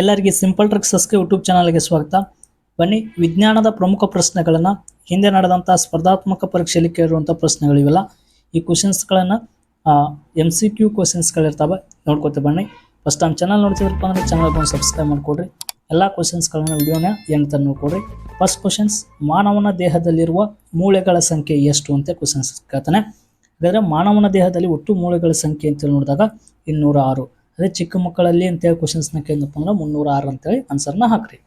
ಎಲ್ಲರಿಗೆ simple ಟ್ರಿಕ್ಸಸ್ಗೆ YouTube ಚಾನಲ್ಗೆ ಸ್ವಾಗತ. ಬನ್ನಿ, ವಿಜ್ಞಾನದ ಪ್ರಮುಖ ಪ್ರಶ್ನೆಗಳನ್ನು ಹಿಂದೆ ನಡೆದಂಥ ಸ್ಪರ್ಧಾತ್ಮಕ ಪರೀಕ್ಷೆಯಲ್ಲಿ ಕೇಳಿರುವಂಥ ಪ್ರಶ್ನೆಗಳಿವೆಲ್ಲ. ಈ ಕ್ವಶನ್ಸ್ಗಳನ್ನು ಎಂ ಸಿ ಕ್ಯೂ ಕ್ವಶನ್ಸ್ಗಳಿರ್ತಾವೆ ನೋಡ್ಕೊತ ಬನ್ನಿ. ಫಸ್ಟ್ ಟೈಮ್ ಚಾನಲ್ ನೋಡ್ತಿದ್ರಪ್ಪ ಅಂದರೆ ಚಾನಲ್ಗೆ ಒಂದು ಸಬ್ಸ್ಕ್ರೈಬ್ ಮಾಡಿಕೊಡ್ರಿ. ಎಲ್ಲ ಕ್ವಶನ್ಸ್ಗಳನ್ನ ವಿಡಿಯೋನ ತನಕ ನೋಡ್ಕೊಡ್ರಿ. ಫಸ್ಟ್ ಕ್ವಶನ್ಸ್ ಮಾನವನ ದೇಹದಲ್ಲಿರುವ ಮೂಳೆಗಳ ಸಂಖ್ಯೆ ಎಷ್ಟು ಅಂತ ಕ್ವಶನ್ಸ್ ಕೇಳ್ತಾನೆ. ಹಾಗಾದರೆ ಮಾನವನ ದೇಹದಲ್ಲಿ ಒಟ್ಟು ಮೂಳೆಗಳ ಸಂಖ್ಯೆ ಅಂತೇಳಿ ನೋಡಿದಾಗ ಇನ್ನೂರ ಆರು ಅದೇ ಚಿಕ್ಕ ಮಕ್ಕಳಲ್ಲಿ ಅಂತೇಳಿ ಕ್ವಶನ್ಸ್ನ ಕೇಳಿದಪ್ಪ ಅಂದ್ರೆ ಮುನ್ನೂರ ಆರು ಅಂತೇಳಿ ಆನ್ಸರ್ನ ಹಾಕ್ರಿ.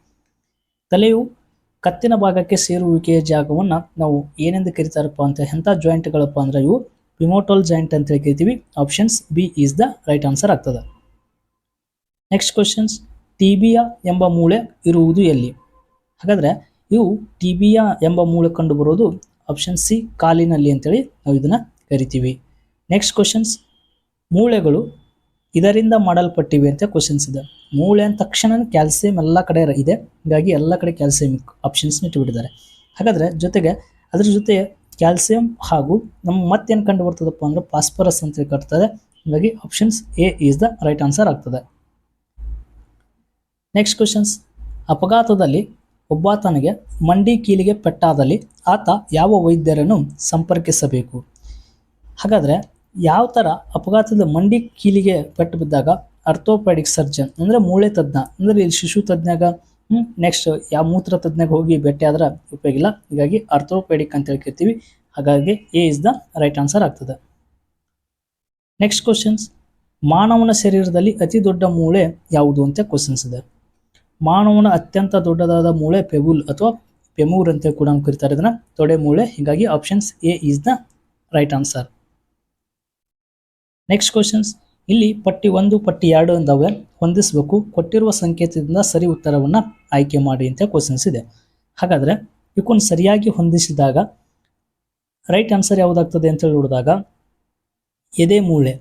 ತಲೆಯು ಕತ್ತಿನ ಭಾಗಕ್ಕೆ ಸೇರುವಿಕೆಯ ಜಾಗವನ್ನು ನಾವು ಏನೆಂದು ಕರಿತಾರಪ್ಪ ಅಂತ ಎಂಥ ಜಾಯಿಂಟ್ಗಳಪ್ಪ ಅಂದ್ರೆ ಇವು ಪಿಮೋಟೋಲ್ ಜಾಯಿಂಟ್ ಅಂತೇಳಿ ಕರಿತೀವಿ. Options B is the right answer ಆಗ್ತದೆ. ನೆಕ್ಸ್ಟ್ ಕ್ವಶನ್ಸ್ ಟಿಬಿಯಾ ಎಂಬ ಮೂಳೆ ಇರುವುದು ಎಲ್ಲಿ? ಹಾಗಾದ್ರೆ ಇವು ಟಿಬಿಯಾ ಎಂಬ ಮೂಳೆ ಕಂಡು ಬರೋದು ಆಪ್ಷನ್ ಸಿ ಕಾಲಿನಲ್ಲಿ ಅಂತೇಳಿ ನಾವು ಇದನ್ನ ಕರಿತೀವಿ. ನೆಕ್ಸ್ಟ್ ಕ್ವಶನ್ಸ್ ಮೂಳೆಗಳು ಇದರಿಂದ ಮಾಡಲ್ಪಟ್ಟಿವೆ ಅಂತ ಕ್ವಶನ್ಸ್ ಇದೆ. ಮೂಳೆ ಅಂದ ತಕ್ಷಣ ಕ್ಯಾಲ್ಸಿಯಂ ಎಲ್ಲ ಕಡೆ ಇದೆ. ಹೀಗಾಗಿ ಎಲ್ಲ ಕಡೆ ಕ್ಯಾಲ್ಸಿಯಂ ಆಪ್ಷನ್ಸ್ನ ಇಟ್ಟುಬಿಟ್ಟಿದ್ದಾರೆ. ಹಾಗಾದ್ರೆ ಜೊತೆಗೆ ಅದ್ರ ಜೊತೆ ಕ್ಯಾಲ್ಸಿಯಂ ಹಾಗೂ ನಮ್ಮ ಮತ್ತೇನು ಕಂಡು ಬರ್ತದಪ್ಪ ಅಂದ್ರೆ ಫಾಸ್ಫರಸ್ ಅಂತ ಕಟ್ತದೆ. ಹೀಗಾಗಿ options A is the right answer ಆಗ್ತದೆ. ನೆಕ್ಸ್ಟ್ ಕ್ವಶನ್ಸ್ ಅಪಘಾತದಲ್ಲಿ ಒಬ್ಬಾತನಿಗೆ ಮಂಡಿ ಕೀಲಿಗೆ ಪೆಟ್ಟಾದಲ್ಲಿ ಆತ ಯಾವ ವೈದ್ಯರನ್ನು ಸಂಪರ್ಕಿಸಬೇಕು? ಹಾಗಾದರೆ ಯಾವ ಥರ ಅಪಘಾತದ ಮಂಡಿ ಕೀಲಿಗೆ ಪೆಟ್ಟು ಬಿದ್ದಾಗ ಅರ್ಥೋಪೆಡಿಕ್ ಸರ್ಜನ್ ಅಂದರೆ ಮೂಳೆ ತಜ್ಞ, ಅಂದರೆ ಇಲ್ಲಿ ಶಿಶು ತಜ್ಞಾಗ ನೆಕ್ಸ್ಟ್ ಯಾವ ಮೂತ್ರ ತಜ್ಞಾಗ ಹೋಗಿ ಭೇಟಿ ಆದ್ರೆ ಉಪಯೋಗ ಇಲ್ಲ. ಹೀಗಾಗಿ ಅರ್ಥೋಪೆಡಿಕ್ ಅಂತ ಹೇಳ್ಕಿರ್ತೀವಿ ಹಾಗಾಗಿ A is the right answer ಆಗ್ತದೆ. ನೆಕ್ಸ್ಟ್ ಕ್ವಶನ್ಸ್ ಮಾನವನ ಶರೀರದಲ್ಲಿ ಅತಿ ದೊಡ್ಡ ಮೂಳೆ ಯಾವುದು ಅಂತ ಕ್ವಶನ್ಸ್ ಇದೆ. ಮಾನವನ ಅತ್ಯಂತ ದೊಡ್ಡದಾದ ಮೂಳೆ ಪೆಬುಲ್ ಅಥವಾ ಪೆಮೂರ್ ಅಂತ ಕೂಡ ಕರಿತಾರೆ ಇದನ್ನ. ತೊಡೆ ಮೂಳೆ. ಹೀಗಾಗಿ options A is the right answer next questions ಇಲ್ಲಿ ಪಟ್ಟಿ ಒಂದು, ಪಟ್ಟಿ ಎರಡು ಅಂದವೆ ಹೊಂದಿಸಬೇಕು. ಕೊಟ್ಟಿರುವ ಸಂಕೇತದಿಂದ ಸರಿ ಉತ್ತರವನ್ನು ಆಯ್ಕೆ ಮಾಡಿ ಅಂತ ಕ್ವಶನ್ಸ್ ಇದೆ. ಹಾಗಾದರೆ ಇವಕ್ಕೊಂದು ಸರಿಯಾಗಿ ಹೊಂದಿಸಿದಾಗ ರೈಟ್ ಆನ್ಸರ್ ಯಾವುದಾಗ್ತದೆ ಅಂತ ಹೇಳಿ ನೋಡಿದಾಗ ಎದೆ ಮೂಳೆ.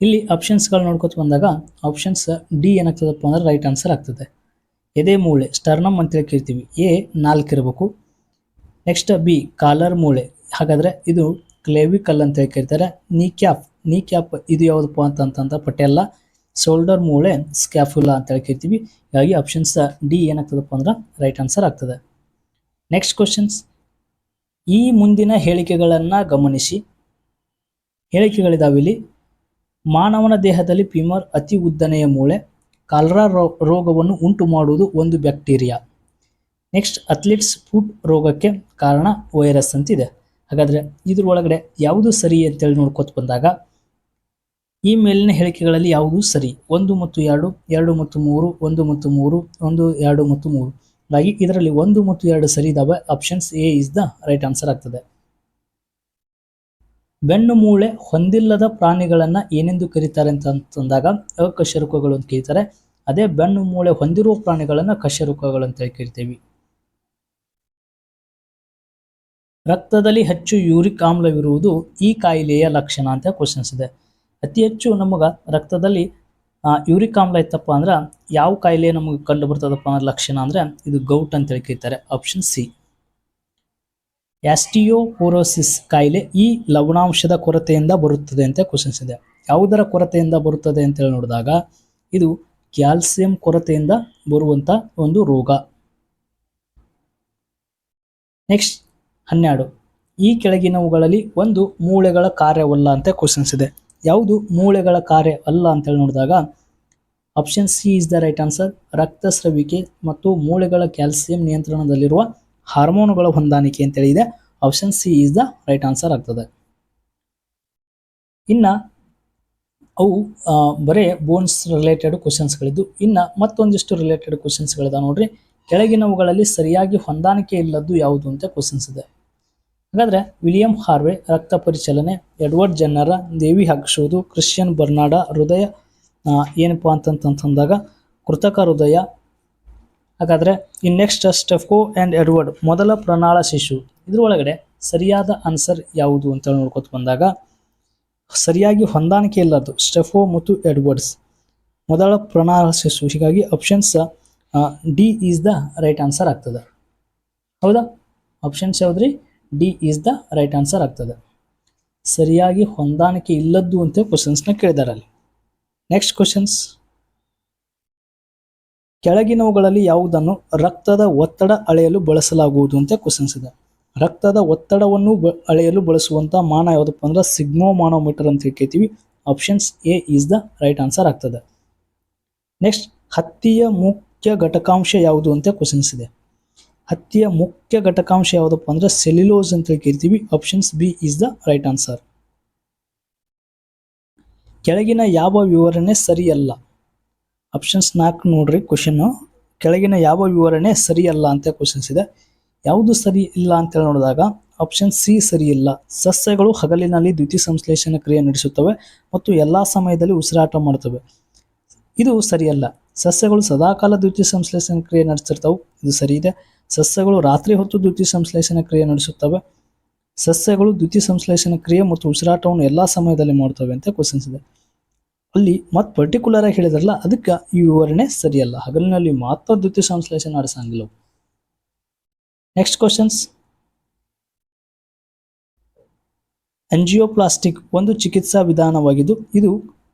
ಇಲ್ಲಿ ಆಪ್ಷನ್ಸ್ಗಳು ನೋಡ್ಕೊತ ಬಂದಾಗ ಆಪ್ಷನ್ಸ್ ಡಿ ಏನಾಗ್ತದಪ್ಪ ಅಂದ್ರೆ ರೈಟ್ ಆನ್ಸರ್ ಆಗ್ತದೆ. ಎದೆ ಮೂಳೆ ಸ್ಟರ್ನಮ್ ಅಂತೇಳಿ ಕೇಳ್ತೀವಿ. ಎ ನಾಲ್ಕು ಇರಬೇಕು. ನೆಕ್ಸ್ಟ್ ಬಿ ಕಾಲರ್ ಮೂಳೆ. ಹಾಗಾದರೆ ಇದು ಕ್ಲೇವಿಕಲ್ ಅಂತ ಹೇಳಿ ಕರೀತಾರೆ ನೀ ಕ್ಯಾಪ್ ನೀ ಕ್ಯಾಪ್ ಇದು ಯಾವುದಪ್ಪ ಅಂತಂತ ಪಟೆಲ್ಲ ಶೋಲ್ಡರ್, ಮೂಳೆ, ಸ್ಕ್ಯಾಫುಲಾ ಅಂತೇಳಿ ಕರಿತೀವಿ ಹೀಗಾಗಿ ಆಪ್ಷನ್ಸ್ ಡಿ ಏನಾಗ್ತದಪ್ಪ ಅಂದ್ರೆ ರೈಟ್ ಆನ್ಸರ್ ಆಗ್ತದೆ. ನೆಕ್ಸ್ಟ್ ಕ್ವಶನ್ಸ್ ಈ ಮುಂದಿನ ಹೇಳಿಕೆಗಳನ್ನು ಗಮನಿಸಿ. ಹೇಳಿಕೆಗಳಿದಾವೆ ಇಲ್ಲಿ ಮಾನವನ ದೇಹದಲ್ಲಿ ಪಿಮರ್ ಅತಿ ಉದ್ದನೆಯ ಮೂಳೆ, ಕಾಲ್ರಾ ರೋಗವನ್ನು ಉಂಟು ಮಾಡುವುದು ಒಂದು ಬ್ಯಾಕ್ಟೀರಿಯಾ ನೆಕ್ಸ್ಟ್ ಅಥ್ಲೀಟ್ಸ್ ಫುಟ್ ರೋಗಕ್ಕೆ ಕಾರಣ ವೈರಸ್ ಅಂತಿದೆ. ಹಾಗಾದರೆ ಇದ್ರ ಒಳಗಡೆ ಯಾವುದು ಸರಿ ಅಂತೇಳಿ ನೋಡ್ಕೊತ ಬಂದಾಗ ಈ ಮೇಲಿನ ಹೇಳಿಕೆಗಳಲ್ಲಿ ಯಾವುದು ಸರಿ? ಒಂದು ಮತ್ತು ಎರಡು ಎರಡು ಮತ್ತು ಮೂರು, ಒಂದು ಮತ್ತು ಮೂರು, ಒಂದು, ಎರಡು ಮತ್ತು ಮೂರು. ಹಾಗಾಗಿ ಇದರಲ್ಲಿ ಒಂದು ಮತ್ತು ಎರಡು ಸರಿ ಇದಾವೆ options A is the right answer ಆಗ್ತದೆ. ಬೆನ್ನು ಮೂಳೆ ಹೊಂದಿಲ್ಲದ ಪ್ರಾಣಿಗಳನ್ನು ಏನೆಂದು ಕರೀತಾರೆ ಅಂತ ಅಂತಂದಾಗ ಅಕಶರುಕಗಳು ಅಂತ ಕರೀತಾರೆ. ಅದೇ ಬೆನ್ನು ಮೂಳೆ ಹೊಂದಿರುವ ಪ್ರಾಣಿಗಳನ್ನು ಕಶರುಕಗಳು ಅಂತ ಕರಿತೀವಿ. ರಕ್ತದಲ್ಲಿ ಹೆಚ್ಚು ಯೂರಿಕ್ ಆಮ್ಲವಿರುವುದು ಈ ಕಾಯಿಲೆಯ ಲಕ್ಷಣ ಅಂತ ಕ್ವಶನ್ಸ್ ಇದೆ. ಅತಿ ಹೆಚ್ಚು ನಮಗೆ ರಕ್ತದಲ್ಲಿ ಯೂರಿಕ್ ಆಮ್ಲ ಇತ್ತಪ್ಪ ಅಂದ್ರೆ ಯಾವ ಕಾಯಿಲೆ ನಮಗೆ ಕಂಡು ಬರ್ತದಪ್ಪ ಅನ್ನೋ ಲಕ್ಷಣ ಅಂದ್ರೆ ಇದು ಗೌಟ್ ಅಂತ ಹೇಳಿ ಕರೀತಾರೆ ಆಪ್ಷನ್ ಸಿ ಆಸ್ಟಿಯೋಪೋರೋಸಿಸ್ ಕಾಯಿಲೆ ಈ ಲವಣಾಂಶದ ಕೊರತೆಯಿಂದ ಬರುತ್ತದೆ ಅಂತ ಕ್ವಶನ್ಸ್ ಇದೆ. ಯಾವುದರ ಕೊರತೆಯಿಂದ ಬರುತ್ತದೆ ಅಂತ ಹೇಳಿ ನೋಡಿದಾಗ ಇದು ಕ್ಯಾಲ್ಸಿಯಂ ಕೊರತೆಯಿಂದ ಬರುವಂತ ಒಂದು ರೋಗ. ನೆಕ್ಸ್ಟ್ ಹನ್ನೆರಡು. ಈ ಕೆಳಗಿನವುಗಳಲ್ಲಿ ಒಂದು ಮೂಳೆಗಳ ಕಾರ್ಯವಲ್ಲ ಅಂತ ಕ್ವಶನ್ಸ್ ಇದೆ. ಯಾವುದು ಮೂಳೆಗಳ ಕಾರ್ಯ ಅಲ್ಲ ಅಂತೇಳಿ ನೋಡಿದಾಗ option C is the right answer ರಕ್ತಸ್ರವಿಕೆ ಮತ್ತು ಮೂಳೆಗಳ ಕ್ಯಾಲ್ಸಿಯಂ ನಿಯಂತ್ರಣದಲ್ಲಿರುವ ಹಾರ್ಮೋನುಗಳ ಹೊಂದಾಣಿಕೆ ಅಂತೇಳಿ ಇದೆ. Option C is the right answer ಆಗ್ತದೆ. ಇನ್ನು ಅವು ಬರೇ ಬೋನ್ಸ್ ರಿಲೇಟೆಡ್ ಕ್ವಶನ್ಸ್ಗಳಿದ್ದು ಇನ್ನು ಮತ್ತೊಂದಿಷ್ಟು ರಿಲೇಟೆಡ್ ಕ್ವಶನ್ಸ್ಗಳಿದೆ ನೋಡ್ರಿ. ಕೆಳಗಿನವುಗಳಲ್ಲಿ ಸರಿಯಾಗಿ ಹೊಂದಾಣಿಕೆ ಇಲ್ಲದ್ದು ಯಾವುದು ಅಂತ ಕ್ವಶನ್ಸ್ ಇದೆ. ಹಾಗಾದ್ರೆ ವಿಲಿಯಂ ಹಾರ್ವೆ ರಕ್ತ ಪರಿಚಲನೆ, ಎಡ್ವರ್ಡ್ ಜನ್ನರ ದೇವಿ ಹಾಕಿಸೋದು ಕ್ರಿಶ್ಚಿಯನ್ ಬರ್ನಾಡ ಹೃದಯ ಏನಪ್ಪ ಅಂತಂತಂದಾಗ ಕೃತಕ ಹೃದಯ. ಹಾಗಾದರೆ in next Steptoe and Edward ಮೊದಲ ಪ್ರಣಾಳ ಶಿಶು. ಇದರೊಳಗಡೆ ಸರಿಯಾದ ಆನ್ಸರ್ ಯಾವುದು ಅಂತ ನೋಡ್ಕೊತ ಬಂದಾಗ, ಸರಿಯಾಗಿ ಹೊಂದಾಣಿಕೆ ಇಲ್ಲದ್ದು ಸ್ಟೆಫೋ ಮತ್ತು ಎಡ್ವರ್ಡ್ಸ್. ಮೊದಲ ಪ್ರಣಾಳ ಶಿಶು, ಹೀಗಾಗಿ options D is the right answer ಆಗ್ತದೆ. ಹೌದಾ? Options ಯಾವ್ದ್ರಿ? D is the right answer ಆಗ್ತದೆ. ಸರಿಯಾಗಿ ಹೊಂದಾಣಿಕೆ ಇಲ್ಲದ್ದು ಅಂತ ಕ್ವಶನ್ಸ್ನ ಕೇಳಿದಾರೆ ಅಲ್ಲಿ ನೆಕ್ಸ್ಟ್ ಕ್ವಶನ್ಸ್ ಕೆಳಗಿನವುಗಳಲ್ಲಿ ಯಾವುದನ್ನು ರಕ್ತದ ಒತ್ತಡ ಅಳೆಯಲು ಬಳಸಲಾಗುವುದು ಅಂತ ಕ್ವಶನ್ಸ್ ಇದೆ. ರಕ್ತದ ಒತ್ತಡವನ್ನು ಬ- ಅಳೆಯಲು ಬಳಸುವಂಥ ಮಾನ ಯಾವುದಪ್ಪ ಅಂದ್ರೆ ಸಿಗ್ಮೋ ಮಾನೋಮೀಟರ್ ಅಂತ ಕೇಳ್ತೀವಿ. Options A is the right answer ಆಗ್ತದೆ. ನೆಕ್ಸ್ಟ್ ಹತ್ತಿಯ ಮುಖ್ಯ ಘಟಕಾಂಶ ಯಾವುದು ಅಂತ ಕ್ವಶನ್ಸ್ ಇದೆ. ಹತ್ತಿಯ ಮುಖ್ಯ ಘಟಕಾಂಶ ಯಾವುದಪ್ಪ ಅಂದ್ರೆ ಸೆಲ್ಯುಲೋಸ್ ಅಂತ ಕೇಳ್ತೀವಿ options B is the right answer ಕೆಳಗಿನ ಯಾವ ವಿವರಣೆ ಸರಿಯಲ್ಲ? ಆಪ್ಷನ್ಸ್ ನಾಲ್ಕು ನೋಡ್ರಿ ಕ್ವಶನ್ ಕೆಳಗಿನ ಯಾವ ವಿವರಣೆ ಸರಿಯಲ್ಲ ಅಂತ ಕ್ವಶನ್ಸ್ ಇದೆ. ಯಾವುದು ಸರಿ ಇಲ್ಲ ಅಂತೇಳಿ ನೋಡಿದಾಗ ಆಪ್ಷನ್ ಸಿ ಸರಿ ಇಲ್ಲ. ಸಸ್ಯಗಳು ಹಗಲಿನಲ್ಲಿ ದ್ಯುತಿ ಸಂಶ್ಲೇಷಣ ಕ್ರಿಯೆ ನಡೆಸುತ್ತವೆ ಮತ್ತು ಎಲ್ಲ ಸಮಯದಲ್ಲಿ ಉಸಿರಾಟ ಮಾಡುತ್ತವೆ. ಇದು ಸರಿಯಲ್ಲ. ಸಸ್ಯಗಳು ಸದಾಕಾಲ ದ್ಯುತಿ ಸಂಶ್ಲೇಷಣ ಕ್ರಿಯೆ ನಡೆಸಿರ್ತಾವೆ ಇದು ಸರಿ ಇದೆ. ಸಸ್ಯಗಳು ರಾತ್ರಿ ಹೊತ್ತು ದ್ಯುತಿ ಸಂಶ್ಲೇಷಣ ಕ್ರಿಯೆ ನಡೆಸುತ್ತವೆ. ಸಸ್ಯಗಳು ದ್ಯುತಿ ಸಂಶ್ಲೇಷಣ ಕ್ರಿಯೆ ಮತ್ತು ಉಸಿರಾಟವನ್ನು ಎಲ್ಲಾ ಸಮಯದಲ್ಲಿ ಮಾಡ್ತವೆ ಅಂತ ಕ್ವಶನ್ಸ್ ಇದೆ. ಅಲ್ಲಿ ಮತ್ತು ಪರ್ಟಿಕ್ಯುಲರ್ ಆಗಿ ಹೇಳಿದ್ರಲ್ಲ, ಅದಕ್ಕೆ ಈ ವಿವರಣೆ ಸರಿಯಲ್ಲ. ಹಗಲಿನಲ್ಲಿ ಮಾತ್ರ ದ್ಯುತಿ ಸಂಶ್ಲೇಷಣೆ ನಡೆಸಂಗಿಲ್ಲ ನೆಕ್ಸ್ಟ್ ಕ್ವಶನ್ಸ್ ಎಂಜಿಯೋಪ್ಲಾಸ್ಟಿಕ್ ಒಂದು ಚಿಕಿತ್ಸಾ ವಿಧಾನವಾಗಿದ್ದು, ಇದು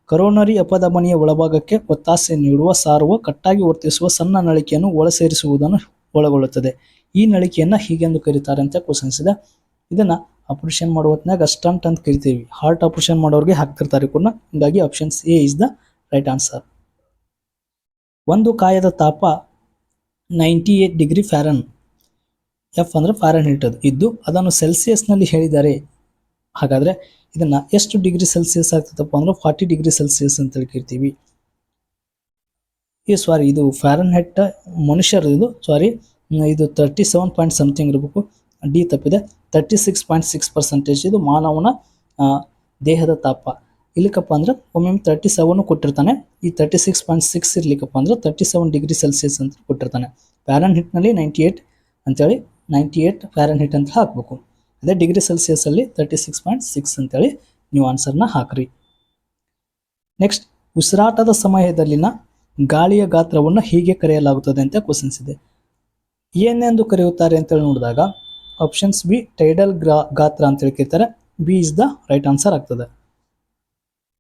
ಕರೋನರಿ ಅಪಧಮನಿಯ ಒಳಭಾಗಕ್ಕೆ ಒತ್ತಾಸೆ ನೀಡುವ, ಸಾರುವ, ಕಟ್ಟಾಗಿ ವರ್ತಿಸುವ, ಸಣ್ಣ ನಳಿಕೆಯನ್ನು ಒಳಸೇರಿಸುವುದನ್ನು ಒಳಗೊಳ್ಳುತ್ತದೆ. ಈ ನಳಿಕೆಯನ್ನ ಹೀಗೆಂದು ಕರೀತಾರೆ ಅಂತ ಕ್ವಶನ್ಸ್ ಇದೆ ಇದನ್ನ ಆಪರೇಷನ್ ಮಾಡುವ ಹೊತ್ನಾಗ ಸ್ಟಂಟ್ ಅಂತ ಕರಿತೀವಿ. ಹಾರ್ಟ್ ಆಪರೇಷನ್ ಮಾಡೋರಿಗೆ ಹಾಕ್ತಿರ್ತಾರೆ ಕೂಡ. ಹೀಗಾಗಿ options A is the right answer ಒಂದು ಕಾಯದ ತಾಪ ninety eight degree Fahrenheit F ಅಂದ್ರೆ ಫ್ಯಾರನ್ ಅದು. ಇದ್ದು ಅದನ್ನು ಸೆಲ್ಸಿಯಸ್ನಲ್ಲಿ ಹೇಳಿದ್ದಾರೆ. ಹಾಗಾದ್ರೆ ಇದನ್ನ ಎಷ್ಟು ಡಿಗ್ರಿ ಸೆಲ್ಸಿಯಸ್ ಆಗ್ತದಪ್ಪ ಅಂದ್ರೆ ಫಾರ್ಟಿ ಡಿಗ್ರಿ ಸೆಲ್ಸಿಯಸ್ ಅಂತ ಹೇಳಿ ಕರಿತೀವಿ. ಈ ಸಾರಿ ಇದು ಫ್ಯಾರನ್ ಹೆಟ್ ಮನುಷ್ಯರು ಇದು, ಸಾರಿ ಇದು ತರ್ಟಿ ಸೆವೆನ್ ಪಾಯಿಂಟ್ ಸಮಥಿಂಗ್ ಇರಬೇಕು. ಡಿ ತಪ್ಪಿದೆ. Thirty six point six percentage ಇದು ಮಾನವನ ದೇಹದ ತಾಪ. ಇಲ್ಲಿಕಪ್ಪ ಅಂದ್ರೆ ಒಮ್ಮೊಮ್ಮೆ ತರ್ಟಿ ಸೆವೆನು ಕೊಟ್ಟಿರ್ತಾನೆ. ಈ ತರ್ಟಿ ಸಿಕ್ಸ್ ಪಾಯಿಂಟ್ ಸಿಕ್ಸ್ ಇರ್ಲಿಕ್ಕಪ್ಪ ಅಂದ್ರೆ ತರ್ಟಿ ಸೆವೆನ್ ಡಿಗ್ರಿ ಸೆಲ್ಸಿಯಸ್ ಅಂತ ಕೊಟ್ಟಿರ್ತಾನೆ. ಫ್ಯಾರನ್ ಹಿಟ್ನಲ್ಲಿ ನೈಂಟಿ ಏಟ್ ಅಂತೇಳಿ ನೈಂಟಿ ಏಟ್ ಫ್ಯಾರನ್ ಹಿಟ್ ಅಂತ ಹಾಕಬೇಕು. ಅದೇ ಡಿಗ್ರಿ ಸೆಲ್ಸಿಯಸ್ ಅಲ್ಲಿ ತರ್ಟಿ ಸಿಕ್ಸ್ ಪಾಯಿಂಟ್ ಸಿಕ್ಸ್ ಅಂತೇಳಿ ನೀವು ಆನ್ಸರ್ನ ಹಾಕ್ರಿ. ನೆಕ್ಸ್ಟ್ ಉಸಿರಾಟದ ಸಮಯದಲ್ಲಿನ ಗಾಳಿಯ ಗಾತ್ರವನ್ನು ಹೀಗೆ ಕರೆಯಲಾಗುತ್ತದೆ ಅಂತ ಕ್ವಶನ್ಸ್ ಇದೆ. ಏನೆಂದು ಕರೆಯುತ್ತಾರೆ ಅಂತೇಳಿ ನೋಡಿದಾಗ ಆಪ್ಷನ್ಸ್ ಬಿ ಟೈಡಲ್ ಗ್ರಾ ಗಾತ್ರ ಅಂತೇಳಿ ಕೇಳ್ತಾರೆ. B is the right answer ಆಗ್ತದೆ.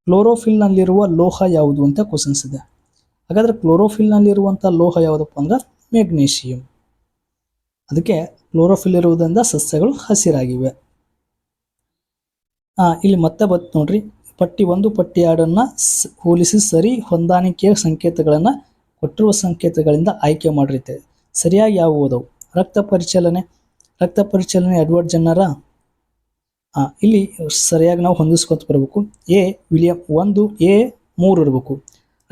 ಕ್ಲೋರೋಫಿಲ್ನಲ್ಲಿರುವ ಲೋಹ ಯಾವುದು ಅಂತ ಕ್ವಶನ್ಸ್ ಇದೆ. ಹಾಗಾದ್ರೆ ಕ್ಲೋರೋಫಿಲ್ನಲ್ಲಿರುವಂಥ ಲೋಹ ಯಾವುದಪ್ಪ ಅಂದ್ರೆ ಮೆಗ್ನೀಷಿಯಂ ಅದಕ್ಕೆ ಕ್ಲೋರೋಫಿಲ್ ಇರುವುದರಿಂದ ಸಸ್ಯಗಳು ಹಸಿರಾಗಿವೆ. ಇಲ್ಲಿ ಮತ್ತೆ ಬತ್ತು ನೋಡ್ರಿ. ಪಟ್ಟಿ ಒಂದು, ಪಟ್ಟಿ ಎರಡನ್ನು ಹೋಲಿಸಿ ಸರಿ ಹೊಂದಾಣಿಕೆಯ ಸಂಕೇತಗಳನ್ನು ಕೊಟ್ಟಿರುವ ಸಂಕೇತಗಳಿಂದ ಆಯ್ಕೆ ಮಾಡಿರುತ್ತೆ. ಸರಿಯಾಗಿ ಯಾವುದು ರಕ್ತ ಪರಿಚಲನೆ. ರಕ್ತ ಪರಿಚಲನೆ ಎಡ್ವರ್ಡ್ ಜನ್ನರ ಇಲ್ಲಿ ಸರಿಯಾಗಿ ನಾವು ಹೊಂದಿಸ್ಕೊತ ಬರಬೇಕು. ಎ, ವಿಲಿಯಂ ಒಂದು, ಎ, ಮೂರು ಇರಬೇಕು.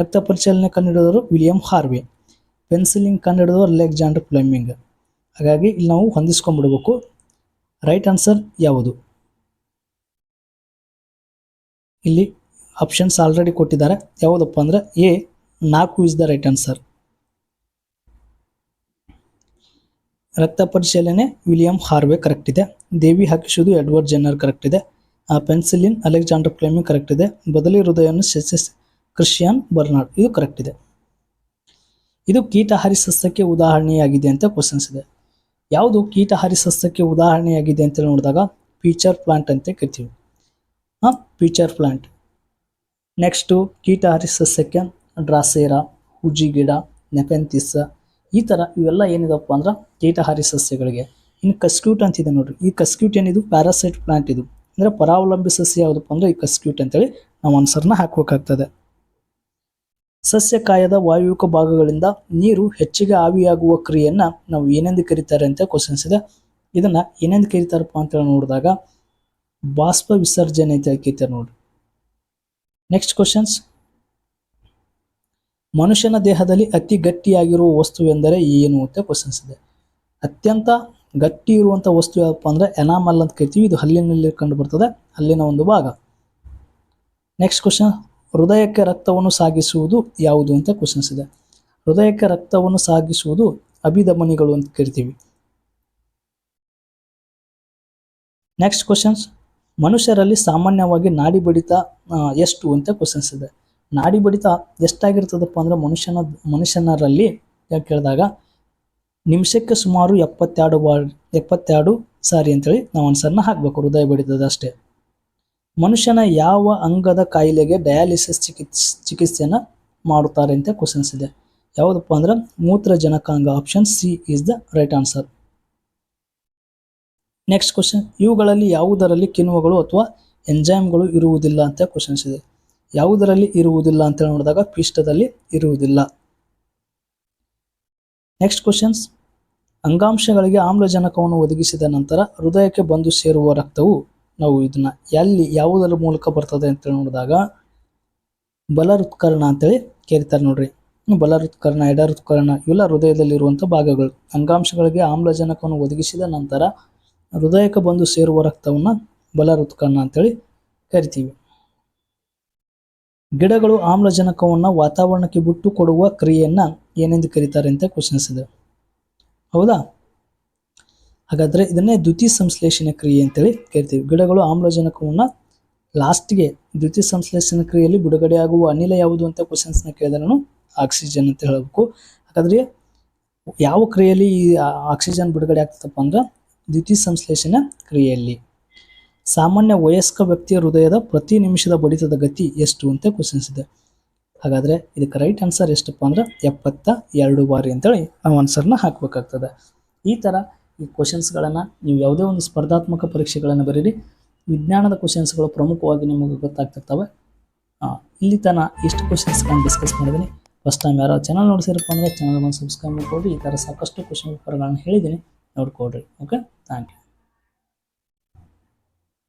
ರಕ್ತ ಪರಿಚಲನೆ ಕಂಡುಹಿಡಿದವರು ವಿಲಿಯಂ ಹಾರ್ವೆ. ಪೆನ್ಸಿಲಿಂಗ್ ಕಂಡುಹಿಡಿದವರು ಅಲೆಕ್ಸಾಂಡರ್ ಫ್ಲೆಮಿಂಗ್. ಹಾಗಾಗಿ ಇಲ್ಲಿ ನಾವು ಹೊಂದಿಸ್ಕೊಂಡ್ಬಿಡ್ಬೇಕು ರೈಟ್ ಆನ್ಸರ್ ಯಾವುದು? ಇಲ್ಲಿ ಆಪ್ಷನ್ಸ್ ಆಲ್ರೆಡಿ ಕೊಟ್ಟಿದ್ದಾರೆ. ಯಾವುದಪ್ಪ ಅಂದ್ರೆ ಎ ನಾಲ್ಕು ಇಸ್ ದ ರೈಟ್ ಆನ್ಸರ್ ರಕ್ತ ಪರಿಶೀಲನೆ ವಿಲಿಯಂ ಹಾರ್ವೆ ಕರೆಕ್ಟ್ ಇದೆ. ದೇವಿ ಹಾಕಿಸುವುದು ಎಡ್ವರ್ಡ್ ಜೆನ್ನರ್ ಕರೆಕ್ಟ್ ಇದೆ. ಆ, ಪೆನ್ಸಿಲಿನ್ ಅಲೆಕ್ಸಾಂಡರ್ ಫ್ಲೇಮಿಂಗ್ ಕರೆಕ್ಟ್ ಇದೆ. ಬದಲಿ ಹೃದಯವನ್ನು ಸೆಸೆಸ್ ಕ್ರಿಶ್ಚಿಯನ್ ಬರ್ನಾಡ್ ಇದು ಕರೆಕ್ಟ್ ಇದೆ. ಇದು ಕೀಟಹಾರಿ ಸಸ್ಯಕ್ಕೆ ಉದಾಹರಣೆಯಾಗಿದೆ ಅಂತ ಕ್ವಶನ್ಸ್ ಇದೆ. ಯಾವುದು ಕೀಟಹಾರಿ ಸಸ್ಯಕ್ಕೆ ಉದಾಹರಣೆಯಾಗಿದೆ ಅಂತ ನೋಡಿದಾಗ ಫೀಚರ್ ಪ್ಲಾಂಟ್ ಅಂತ ಕರಿತೀವಿ. ಹಾಂ ಫೀಚರ್ ಪ್ಲಾಂಟ್. ನೆಕ್ಸ್ಟು ಕೀಟಹಾರಿ ಸಸ್ಯಕ್ಕೆ ಡ್ರಾಸೇರಾ, ಹುಜಿ ಗಿಡ ನೆಪೆಂತಿಸ್ ಈ ಥರ ಇವೆಲ್ಲ ಏನಿದಪ್ಪ ಅಂದ್ರೆ ಕೀಟಹಾರಿ ಸಸ್ಯಗಳಿಗೆ. ಇನ್ನು ಕಸ್ಕ್ಯೂಟ್ ಅಂತಿದೆ ನೋಡ್ರಿ. ಈ ಕಸ್ಕ್ಯೂಟ್ ಏನಿದು? ಪ್ಯಾರಾಸೈಟ್ ಪ್ಲಾಂಟ್ ಇದು. ಅಂದರೆ ಪರಾವಲಂಬಿ ಸಸ್ಯ ಯಾವುದಪ್ಪ ಅಂದ್ರೆ ಈ ಕಸ್ಕ್ಯೂಟ್ ಅಂತೇಳಿ ನಾವು ಆನ್ಸರ್ನ ಹಾಕಬೇಕಾಗ್ತದೆ. ಸಸ್ಯಕಾಯದ ವಾಯುವಿಕ ಭಾಗಗಳಿಂದ ನೀರು ಹೆಚ್ಚಿಗೆ ಆವಿಯಾಗುವ ಕ್ರಿಯೆಯನ್ನು ನಾವು ಏನೆಂದು ಕರೀತಾರೆ ಅಂತ ಕ್ವಶನ್ಸ್ ಇದೆ. ಇದನ್ನು ಏನೆಂದು ಕರೀತಾರಪ್ಪ ಅಂತೇಳಿ ನೋಡಿದಾಗ ಬಾಷ್ಪ ವಿಸರ್ಜನೆ ಅಂತ ಹಾಕೈತೆ ನೋಡಿ ನೆಕ್ಸ್ಟ್ ಕ್ವಶನ್ಸ್ ಮನುಷ್ಯನ ದೇಹದಲ್ಲಿ ಅತಿ ಗಟ್ಟಿಯಾಗಿರುವ ವಸ್ತು ಎಂದರೆ ಏನು ಅಂತ ಕ್ವಶನ್ಸ್ ಇದೆ. ಅತ್ಯಂತ ಗಟ್ಟಿ ಇರುವಂಥ ವಸ್ತು ಯಾವಪ್ಪ ಅಂದರೆ ಎನಾಮಲ್ ಅಂತ ಕರಿತೀವಿ. ಇದು ಹಲ್ಲಿನಲ್ಲಿ ಕಂಡು ಬರ್ತದೆ. ಹಲ್ಲಿನ ಒಂದು ಭಾಗ. ನೆಕ್ಸ್ಟ್ ಕ್ವಶನ್ ಹೃದಯಕ್ಕೆ ರಕ್ತವನ್ನು ಸಾಗಿಸುವುದು ಯಾವುದು ಅಂತ ಕ್ವಶನ್ಸ್ ಇದೆ. ಹೃದಯಕ್ಕೆ ರಕ್ತವನ್ನು ಸಾಗಿಸುವುದು ಅಭಿಧಮನಿಗಳು ಅಂತ ಕರಿತೀವಿ. ನೆಕ್ಸ್ಟ್ ಕ್ವಶನ್ಸ್ ಮನುಷ್ಯರಲ್ಲಿ ಸಾಮಾನ್ಯವಾಗಿ ನಾಡಿ ಬಡಿತ ಎಷ್ಟು ಅಂತ ಕ್ವಶನ್ಸ್ ಇದೆ. ನಾಡಿ ಬಡಿತ ಎಷ್ಟಾಗಿರ್ತದಪ್ಪ ಅಂದ್ರೆ ಮನುಷ್ಯನ, ಮನುಷ್ಯನರಲ್ಲಿ ಯಾಕೆ ಕೇಳಿದಾಗ ನಿಮಿಷಕ್ಕೆ ಸುಮಾರು ಎಪ್ಪತ್ತೆರಡು ಬಾರ್, ಎಪ್ಪತ್ತೆರಡು ಸಾರಿ ಅಂತೇಳಿ ನಾವು ಆನ್ಸರ್ನ ಹಾಕಬೇಕು, ಹೃದಯ ಬಡಿತದ ಅಷ್ಟೇ. ಮನುಷ್ಯನ ಯಾವ ಅಂಗದ ಕಾಯಿಲೆಗೆ ಡಯಾಲಿಸಿಸ್ ಚಿಕಿತ್ಸೆ, ಚಿಕಿತ್ಸೆಯನ್ನು ಮಾಡುತ್ತಾರೆ ಅಂತ ಕ್ವಶನ್ಸ್ ಇದೆ. ಯಾವುದಪ್ಪ ಅಂದ್ರೆ ಮೂತ್ರಜನಕಾಂಗ option C is the right answer next question ಇವುಗಳಲ್ಲಿ ಯಾವುದರಲ್ಲಿ ಕಿಣ್ವಗಳು ಅಥವಾ ಎಂಜೈಮ್ಗಳು ಇರುವುದಿಲ್ಲ ಅಂತ ಕ್ವಶನ್ಸ್ ಇದೆ. ಯಾವುದರಲ್ಲಿ ಇರುವುದಿಲ್ಲ ಅಂತ ನೋಡಿದಾಗ ಪಿಷ್ಟದಲ್ಲಿ ಇರುವುದಿಲ್ಲ. ನೆಕ್ಸ್ಟ್ ಕ್ವಶನ್ಸ್ ಅಂಗಾಂಶಗಳಿಗೆ ಆಮ್ಲಜನಕವನ್ನು ಒದಗಿಸಿದ ನಂತರ ಹೃದಯಕ್ಕೆ ಬಂದು ಸೇರುವ ರಕ್ತವು, ನಾವು ಇದನ್ನ ಎಲ್ಲಿ, ಯಾವುದರ ಮೂಲಕ ಬರ್ತದೆ ಅಂತ ನೋಡಿದಾಗ ಬಲ ಹೃತ್ಕರ್ಣ ಅಂತೇಳಿ ಕೇಳ್ತಾರೆ ನೋಡ್ರಿ. ಬಲ ಹೃತ್ಕರ್ಣ ಎಡ ಹೃತ್ಕರ್ಣ ಇವೆಲ್ಲ ಹೃದಯದಲ್ಲಿರುವಂಥ ಭಾಗಗಳು. ಅಂಗಾಂಶಗಳಿಗೆ ಆಮ್ಲಜನಕವನ್ನು ಒದಗಿಸಿದ ನಂತರ ಹೃದಯಕ್ಕೆ ಬಂದು ಸೇರುವ ರಕ್ತವನ್ನು ಬಲ ಹೃತ್ಕರ್ಣ ಅಂತೇಳಿ ಕರಿತೀವಿ. ಗಿಡಗಳು ಆಮ್ಲಜನಕವನ್ನು ವಾತಾವರಣಕ್ಕೆ ಬಿಟ್ಟು ಕೊಡುವ ಕ್ರಿಯೆಯನ್ನು ಏನೆಂದು ಕರೀತಾರೆ ಅಂತ ಕ್ವಶನ್ಸ್ ಇದೆ. ಹೌದಾ? ಹಾಗಾದ್ರೆ ಇದನ್ನೇ ದ್ಯುತಿ ಸಂಶ್ಲೇಷಣೆ ಕ್ರಿಯೆ ಅಂತೇಳಿ ಕರಿತೀವಿ. ಗಿಡಗಳು ಆಮ್ಲಜನಕವನ್ನ ಲಾಸ್ಟ್ಗೆ ದ್ಯುತಿ ಸಂಶ್ಲೇಷಣೆ ಕ್ರಿಯೆಯಲ್ಲಿ ಬಿಡುಗಡೆಯಾಗುವ ಅನಿಲ ಯಾವುದು ಅಂತ ಕ್ವಶನ್ಸ್ನ ಕೇಳಿದ್ರೆ ನಾನು ಆಕ್ಸಿಜನ್ ಅಂತ ಹೇಳಬೇಕು. ಹಾಗಾದ್ರೆ ಯಾವ ಕ್ರಿಯೆಯಲ್ಲಿ ಈ ಆಕ್ಸಿಜನ್ ಬಿಡುಗಡೆ ಆಗ್ತದಪ್ಪ ಅಂದ್ರೆ ದ್ಯುತಿ ಸಂಶ್ಲೇಷಣ ಕ್ರಿಯೆಯಲ್ಲಿ. ಸಾಮಾನ್ಯ ವಯಸ್ಕ ವ್ಯಕ್ತಿಯ ಹೃದಯದ ಪ್ರತಿ ನಿಮಿಷದ ಬಡಿತದ ಗತಿ ಎಷ್ಟು ಅಂತ ಕ್ವಶನ್ಸ್ ಇದೆ. ಹಾಗಾದ್ರೆ ಇದಕ್ಕೆ ರೈಟ್ ಆನ್ಸರ್ ಎಷ್ಟಪ್ಪ ಅಂದರೆ ಎಪ್ಪತ್ತ ಎರಡು ಬಾರಿ ಅಂತೇಳಿ ನಾವು ಆನ್ಸರ್ನ ಹಾಕಬೇಕಾಗ್ತದೆ. ಈ ಥರ ಈ ಕ್ವಶನ್ಸ್ಗಳನ್ನು ನೀವು ಯಾವುದೇ ಒಂದು ಸ್ಪರ್ಧಾತ್ಮಕ ಪರೀಕ್ಷೆಗಳನ್ನು ಬರೀರಿ. ವಿಜ್ಞಾನದ ಕ್ವಶನ್ಸ್ಗಳು ಪ್ರಮುಖವಾಗಿ ನಿಮಗೆ ಗೊತ್ತಾಗ್ತಿರ್ತವೆ. ಇಲ್ಲಿ ತನ ಇಷ್ಟು ಕ್ವಶನ್ಸ್ಗಳನ್ನು ಡಿಸ್ಕಸ್ ಮಾಡಿದ್ದೀನಿ ಫಸ್ಟ್ ಟೈಮ್ ಯಾರೋ ಚಾನಲ್ ನೋಡಿಸಿರಪ್ಪ ಅಂದರೆ ಚಾನಲ್ ಒಂದು ಸಬ್ಸ್ಕ್ರೈಬ್ ಮಾಡಿಕೊಡಿ ಈ ಥರ ಸಾಕಷ್ಟು ಕ್ವಶನ್ ಪೇಪರ್ಗಳನ್ನು ಹೇಳಿದ್ದೀನಿ നോട്ട് കോഡ്. ഓക്കെ? താങ്ക്